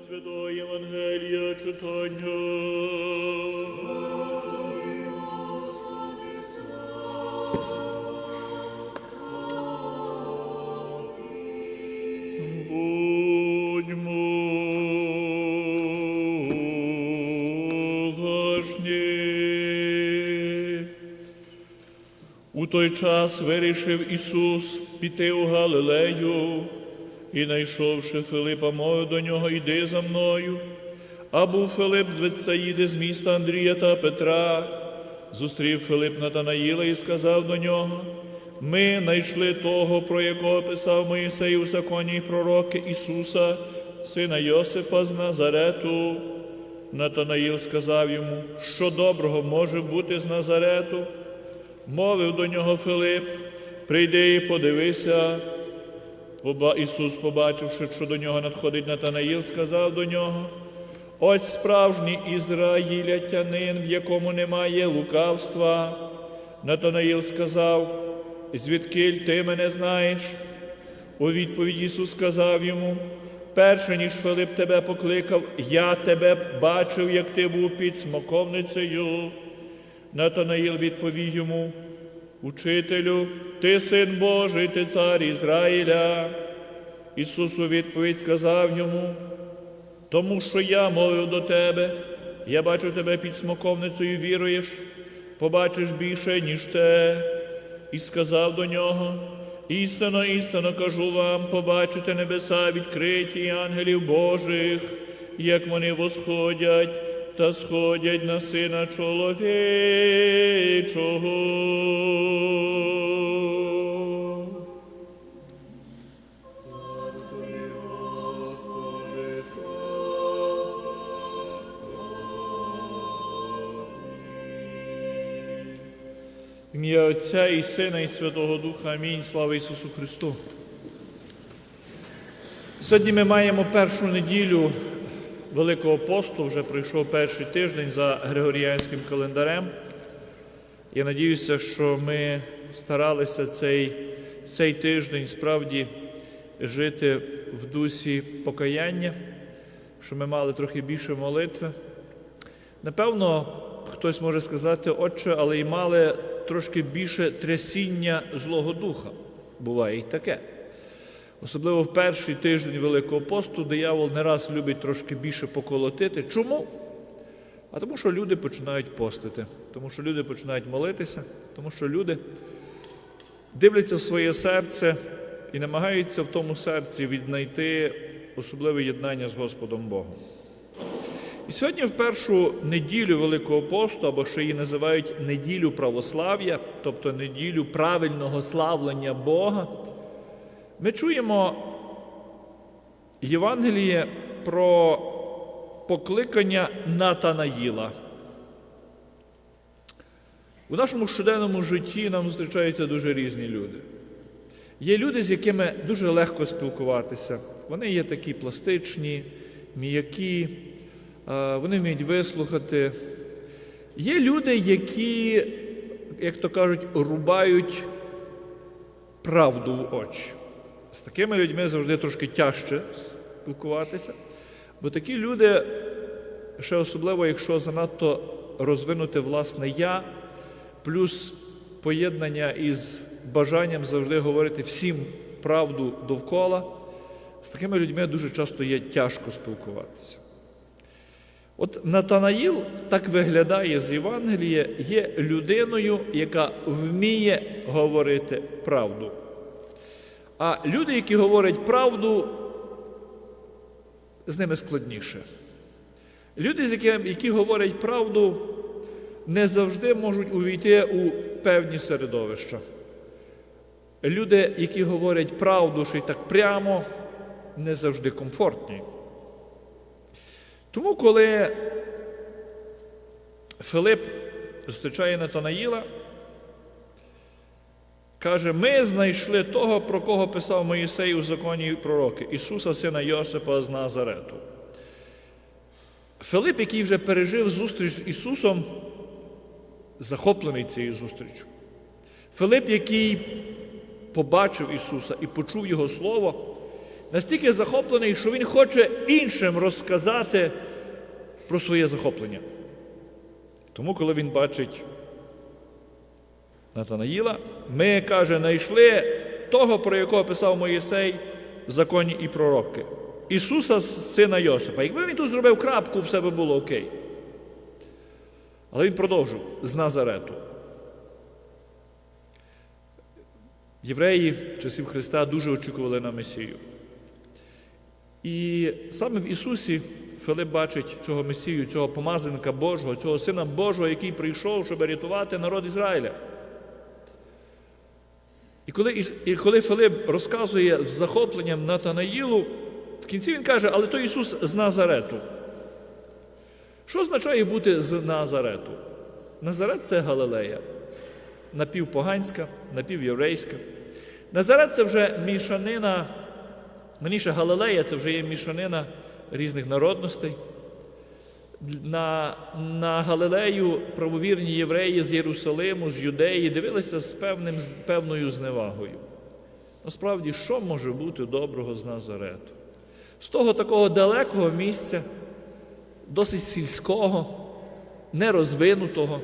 Святого Євангелія читання. У той час вирішив Ісус піти у Галилею і, знайшовши Филипа, мовив до нього, йди за мною. А був Филип з Вецаїди, з міста Андрія та Петра. Зустрів Филип Натанаїла і сказав до нього: Ми знайшли того, про якого писав Моїсей у законі пророки Ісуса, сина Йосипа з Назарету. Натанаїл сказав йому, що доброго може бути з Назарету. Мовив до нього Филип, прийди і подивися. Ісус, побачивши, що до нього надходить Натанаїл, сказав до нього: Ось справжній ізраїлятянин, в якому немає лукавства. Натанаїл сказав, звідкиль ти мене знаєш? У відповідь Ісус сказав йому, перше ніж Филип тебе покликав, я тебе бачив, як ти був під смоковницею. Натанаїл відповів йому, Учителю, ти син Божий, ти цар Ізраїля. Ісус у відповідь сказав йому, тому що я мовив до тебе, я бачу тебе під смоковницею, віруєш, побачиш більше, ніж те, і сказав до нього, істинно, істинно кажу вам, побачите небеса відкриті ангелів Божих, як вони восходять та сходять на сина чоловічого. Ім'я Отця і Сина, і Святого Духа. Амінь. Слава Ісусу Христу. Сьогодні ми маємо першу неділю Великого посту, вже пройшов перший тиждень за Григоріанським календарем. Я надіюся, що ми старалися цей, цей тиждень справді жити в дусі покаяння, що ми мали трохи більше молитви. Напевно, хтось може сказати, отче, але й мали трошки більше трясіння Злого Духа. Буває і таке. Особливо в перший тиждень Великого посту диявол не раз любить трошки більше поколотити. Чому? А тому, що люди починають постити, тому що люди починають молитися, тому що люди дивляться в своє серце і намагаються в тому серці віднайти особливе єднання з Господом Богом. І сьогодні, в першу неділю Великого посту, або ще її називають неділю православ'я, тобто неділю правильного славлення Бога, ми чуємо Євангеліє про покликання Натанаїла. У нашому щоденному житті нам зустрічаються дуже різні люди. Є люди, з якими дуже легко спілкуватися. Вони є такі пластичні, м'які, вони вміють вислухати. Є люди, які, як то кажуть, рубають правду в очі. З такими людьми завжди трошки тяжче спілкуватися, бо такі люди, ще особливо, якщо занадто розвинути власне я, плюс поєднання із бажанням завжди говорити всім правду довкола, з такими людьми дуже часто є тяжко спілкуватися. От Натанаїл так виглядає з Євангелія, є людиною, яка вміє говорити правду. А люди, які говорять правду, з ними складніше. Люди, які говорять правду, не завжди можуть увійти у певні середовища. Люди, які говорять правду, що й так прямо, не завжди комфортні. Тому, коли Филип зустрічає Натанаїла, каже: ми знайшли того, про кого писав Моїсей у законі пророки, Ісуса, сина Йосипа з Назарету. Филип, який вже пережив зустріч з Ісусом, захоплений цією зустрічю. Филип, який побачив Ісуса і почув Його Слово, настільки захоплений, що він хоче іншим розказати про своє захоплення. Тому, коли він бачить Натанаїла, ми, каже, знайшли того, про якого писав Моїсей в законі і пророки. Ісуса, сина Йосипа. Якби він тут зробив крапку, все би було окей. Але він продовжив з Назарету. Євреї часів Христа дуже очікували на Месію. І саме в Ісусі Филип бачить цього Месію, цього помазанка Божого, цього Сина Божого, який прийшов, щоб рятувати народ Ізраїля. І коли, і коли Филип розказує з захопленням Натанаїлу, в кінці він каже, але то Ісус з Назарету. Що означає бути з Назарету? Назарет це Галилея, напівпоганська, напівєврейська. Назарет це вже мішанина, раніше Галилея це вже є мішанина різних народностей. На, на Галилею правовірні євреї з Єрусалиму, з Юдеї дивилися з, певним, з певною зневагою. Насправді, що може бути доброго з Назарету? З того такого далекого місця, досить сільського, нерозвинутого,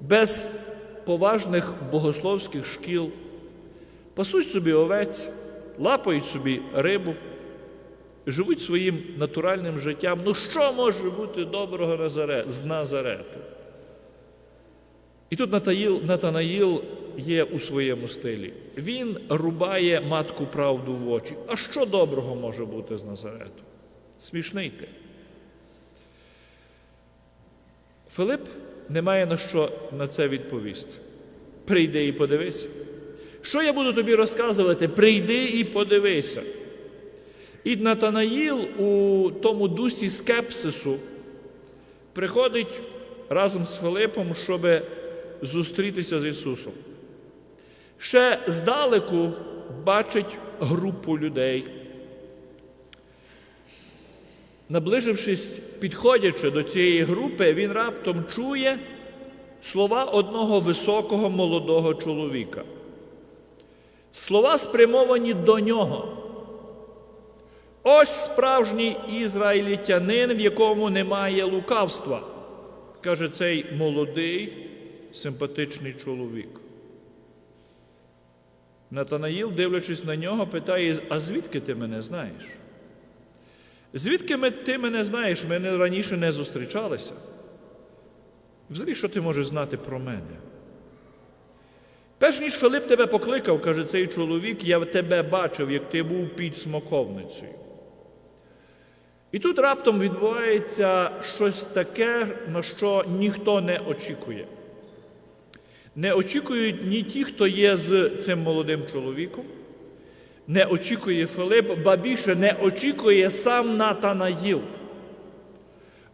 без поважних богословських шкіл, пасуть собі овець, лапають собі рибу, живуть своїм натуральним життям. Ну що може бути доброго з Назарету? І тут Натаїл, Натанаїл є у своєму стилі. Він рубає матку правду в очі. А що доброго може бути з Назарету? Смішний ти. Филип не має на що на це відповісти. Прийди і подивися. Що я буду тобі розказувати? Прийди і подивися. І Натанаїл у тому дусі скепсису приходить разом з Филипом, щоб зустрітися з Ісусом. Ще здалеку бачить групу людей. Наближившись, підходячи до цієї групи, він раптом чує слова одного високого молодого чоловіка. Слова спрямовані до нього. Ось справжній ізраїлітянин, в якому немає лукавства, каже цей молодий, симпатичний чоловік. Натанаїл, дивлячись на нього, питає: а звідки ти мене знаєш? Звідки ти мене знаєш? Ми раніше не зустрічалися. Взагалі, що ти можеш знати про мене? Перш ніж Филип тебе покликав, каже цей чоловік, я тебе бачив, як ти був під смоковницею. І тут раптом відбувається щось таке, на що ніхто не очікує. Не очікують ні ті, хто є з цим молодим чоловіком, не очікує Филип, ба більше не очікує сам Натанаїл.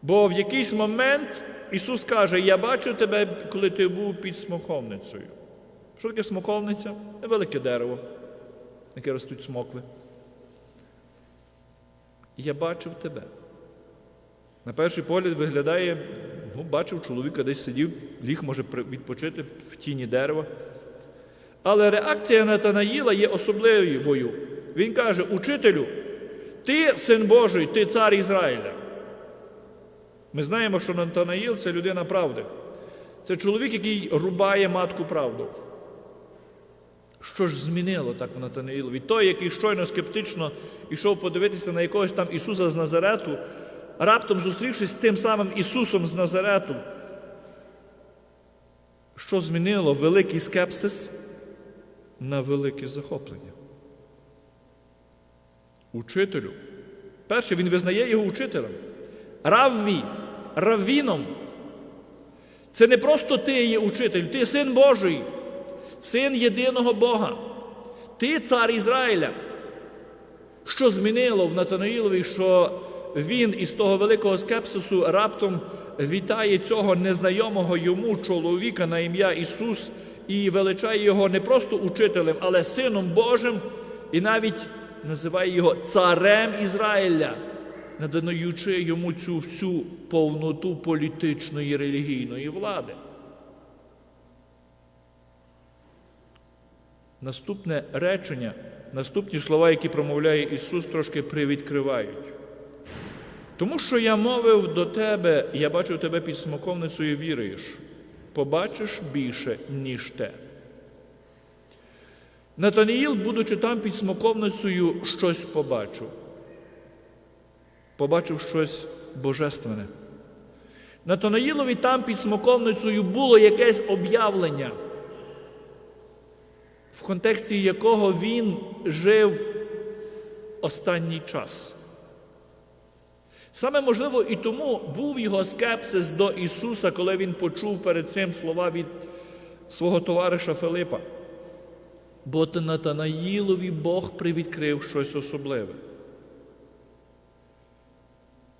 Бо в якийсь момент Ісус каже: Я бачу тебе, коли ти був під смоковницею. Що таке смоковниця? Невелике дерево, яке ростуть смокви. Я бачив тебе. На перший погляд виглядає, ну, бачив чоловіка, десь сидів, ліг може відпочити в тіні дерева. Але реакція Натанаїла є особливою. Він каже: Учителю, ти син Божий, ти цар Ізраїля. Ми знаємо, що Натанаїл це людина правди. Це чоловік, який рубає матку правду. Що ж змінило так в Натанаїлові? Той, який щойно скептично йшов подивитися на якогось там Ісуса з Назарету, раптом зустрівшись з тим самим Ісусом з Назарету, що змінило великий скепсис на велике захоплення? Учителю. Перше, він визнає його учителем. Равві, раввіном. Це не просто ти є учитель, ти син Божий, син єдиного Бога. Ти цар Ізраїля. Що змінило в Натанаїлові, що він із того великого скепсису раптом вітає цього незнайомого йому чоловіка на ім'я Ісус і величає його не просто учителем, але Сином Божим, і навіть називає його царем Ізраїля, надаючи йому цю всю повноту політичної релігійної влади. Наступне речення, наступні слова, які промовляє Ісус, трошки привідкривають. Тому що я мовив до тебе, я бачу тебе під смоковницею віруєш, побачиш більше, ніж те. Натаніїл, будучи там під смоковницею, щось побачив. Побачив щось божественне. Натанаїлові там під смоковницею було якесь об'явлення, в контексті якого він жив останній час. Саме можливо і тому був його скепсис до Ісуса, коли він почув перед цим слова від свого товариша Филипа. Бо Натанаїлові Бог привідкрив щось особливе.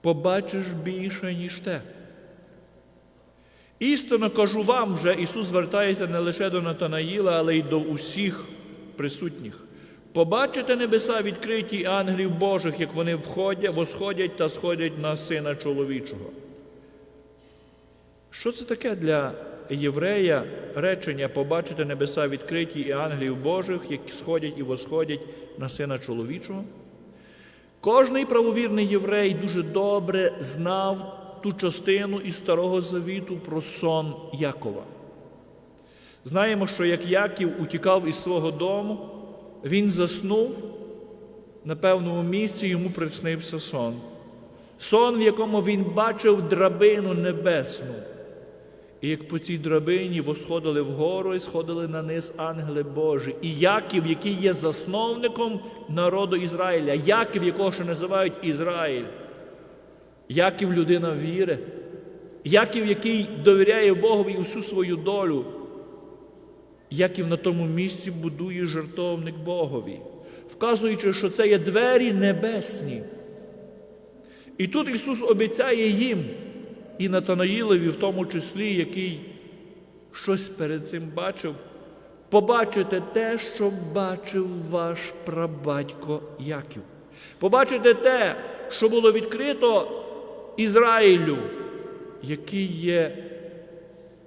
Побачиш більше, ніж те. Істинно кажу вам, вже Ісус звертається не лише до Натанаїла, але й до усіх присутніх. Побачите небеса відкриті ангелів Божих, як вони входять, восходять та сходять на Сина чоловічого. Що це таке для єврея речення побачити небеса відкриті і ангелів Божих, які сходять і восходять на Сина чоловічого? Кожний правовірний єврей дуже добре знав ту частину із Старого Завіту про сон Якова. Знаємо, що як Яків утікав із свого дому, він заснув, на певному місці йому приснився сон. Сон, в якому він бачив драбину небесну. І як по цій драбині восходили вгору і сходили на низ ангели Божі. І Яків, який є засновником народу Ізраїля, Яків, якого ще називають Ізраїль. Яків людина віри, Яків, який довіряє Богові усю свою долю. Яків на тому місці будує жертовник Богові, вказуючи, що це є двері небесні. І тут Ісус обіцяє їм, і Натанаїлові, в тому числі, який щось перед цим бачив, побачите те, що бачив ваш прабатько Яків. Побачите те, що було відкрито Ізраїлю, який є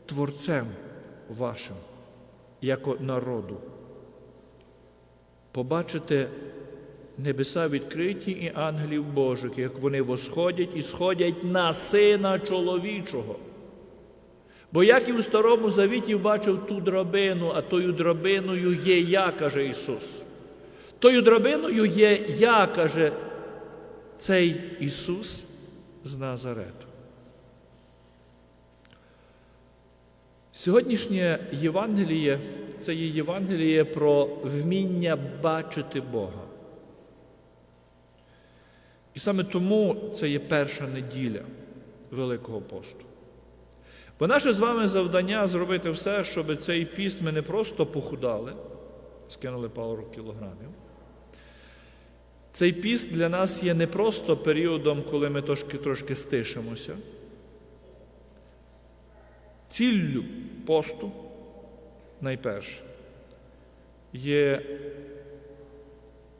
творцем вашим, як народу. Побачите небеса відкриті і ангелів Божих, як вони восходять і сходять на сина чоловічого. Бо як і у Старому Завіті бачив ту драбину, а тою драбиною є я, каже Ісус. Тою драбиною є я, каже цей Ісус з Назарету. Сьогоднішнє Євангеліє це є Євангеліє про вміння бачити Бога. І саме тому це є перша неділя Великого посту. Бо наше з вами завдання зробити все, щоб цей піст ми не просто похудали, скинули пару кілограмів. Цей піст для нас є не просто періодом, коли ми трошки трошки стишимося. Ціллю посту, найперше, є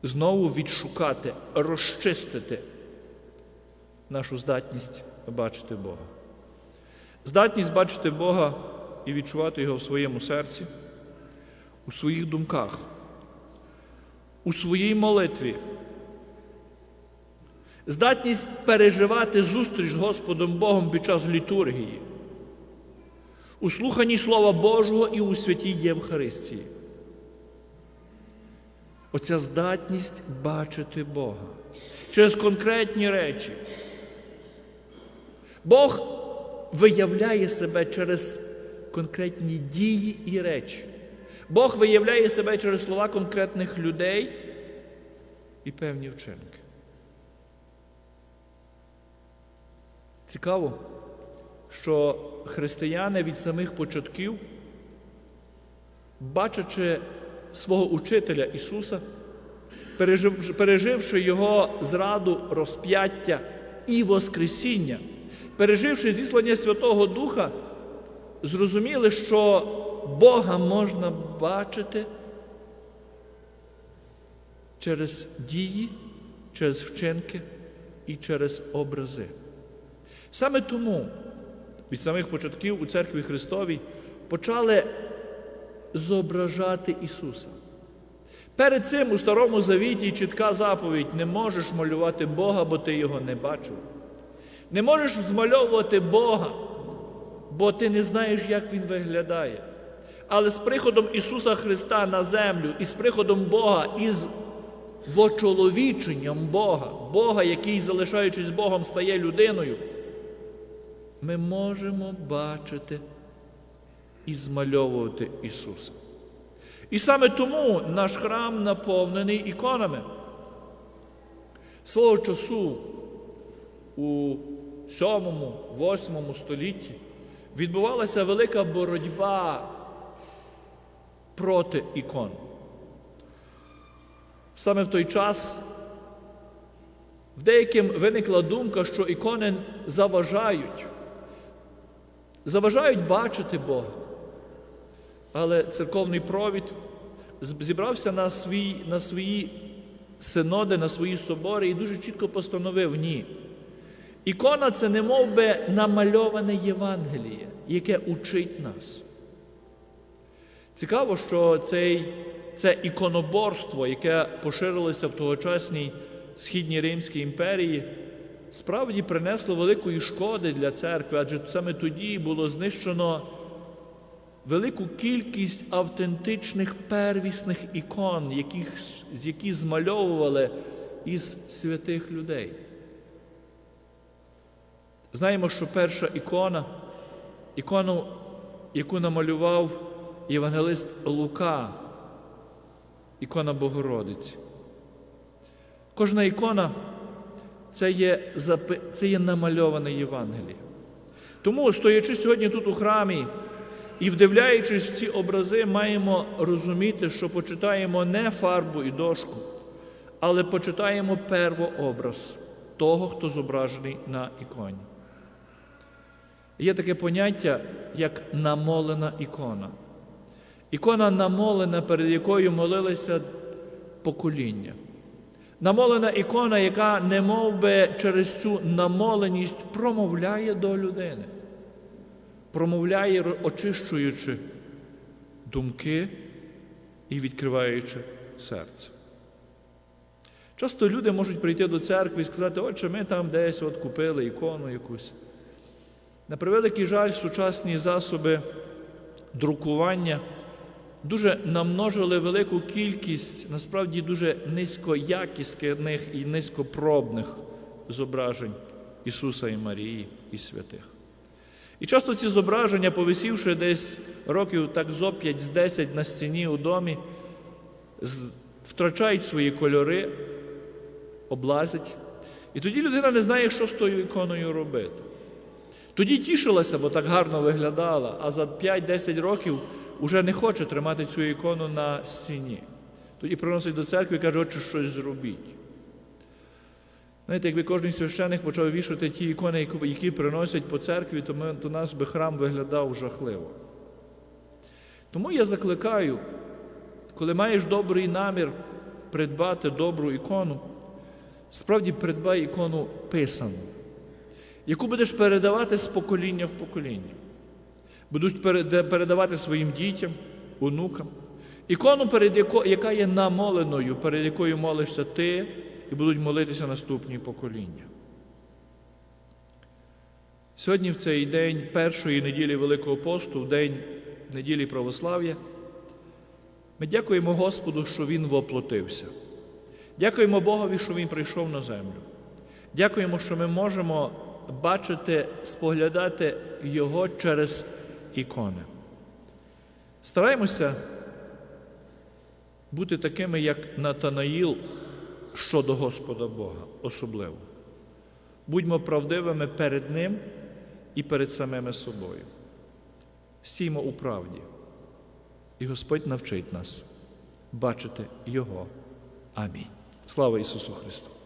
знову відшукати, розчистити нашу здатність бачити Бога. Здатність бачити Бога і відчувати Його в своєму серці, у своїх думках, у своїй молитві. Здатність переживати зустріч з Господом Богом під час літургії, у слуханні Слова Божого і у святій Євхаристії. Оця здатність бачити Бога через конкретні речі. Бог виявляє себе через конкретні дії і речі. Бог виявляє себе через слова конкретних людей і певні вчинки. Цікаво, що християни від самих початків, бачачи свого учителя Ісуса, переживши Його зраду, розп'яття і Воскресіння, переживши зіслання Святого Духа, зрозуміли, що Бога можна бачити через дії, через вчинки і через образи. Саме тому від самих початків у церкві Христовій почали зображати Ісуса. Перед цим у Старому Завіті чітка заповідь: не можеш малювати Бога, бо ти його не бачив. Не можеш змальовувати Бога, бо ти не знаєш, як Він виглядає. Але з приходом Ісуса Христа на землю і з приходом Бога, і з вочоловіченням Бога, Бога, який, залишаючись Богом, стає людиною, ми можемо бачити і змальовувати Ісуса. І саме тому наш храм наповнений іконами. Свого часу у 7-8 столітті відбувалася велика боротьба проти ікон. Саме в той час в деяким виникла думка, що ікони заважають, заважають бачити Бога. Але церковний провід зібрався на, свій, на свої синоди, на свої собори і дуже чітко постановив ні. Ікона це не мов би намальоване Євангеліє, яке учить нас. Цікаво, що цей, це іконоборство, яке поширилося в тогочасній Східній Римській імперії, справді принесло великої шкоди для церкви, адже саме тоді було знищено велику кількість автентичних первісних ікон, яких, які змальовували із святих людей. Знаємо, що перша ікона, ікону, яку намалював євангелист Лука, ікона Богородиці. Кожна ікона це є, це є намальоване Євангеліє. Тому, стоячи сьогодні тут у храмі і вдивляючись в ці образи, маємо розуміти, що почитаємо не фарбу і дошку, але почитаємо первообраз того, хто зображений на іконі. Є таке поняття, як намолена ікона. Ікона намолена, перед якою молилися покоління. Намолена ікона, яка не би через цю намоленість промовляє до людини, промовляє, очищуючи думки і відкриваючи серце. Часто люди можуть прийти до церкви і сказати, отче, ми там десь от купили ікону якусь. На превеликий жаль, сучасні засоби друкування дуже намножили велику кількість, насправді дуже низькоякісних і низькопробних зображень Ісуса і Марії і святих. І часто ці зображення, повисівши десь років так зо 5 з 10 на стіні у домі, втрачають свої кольори, облазять. І тоді людина не знає, що з тою іконою робити. Тоді тішилася, бо так гарно виглядала, а за 5-10 років вже не хоче тримати цю ікону на стіні. Тоді приносить до церкви і каже, отче, щось зробіть. Знаєте, якби кожен священник почав вішати ті ікони, які приносять по церкві, то, ми, то наш би храм виглядав жахливо. Тому я закликаю, коли маєш добрий намір придбати добру ікону, справді придбай ікону писану яку будеш передавати з покоління в покоління. Будуть передавати своїм дітям, онукам. Ікону, перед яко, яка є намоленою, перед якою молишся ти, і будуть молитися наступні покоління. Сьогодні, в цей день першої неділі Великого посту, в день неділі православ'я, ми дякуємо Господу, що Він воплотився. Дякуємо Богові, що Він прийшов на землю. Дякуємо, що ми можемо бачити, споглядати Його через ікони. Стараємося бути такими, як Натанаїл щодо Господа Бога, особливо. Будьмо правдивими перед Ним і перед самими собою. Стіймо у правді. І Господь навчить нас бачити Його. Амінь. Слава Ісусу Христу!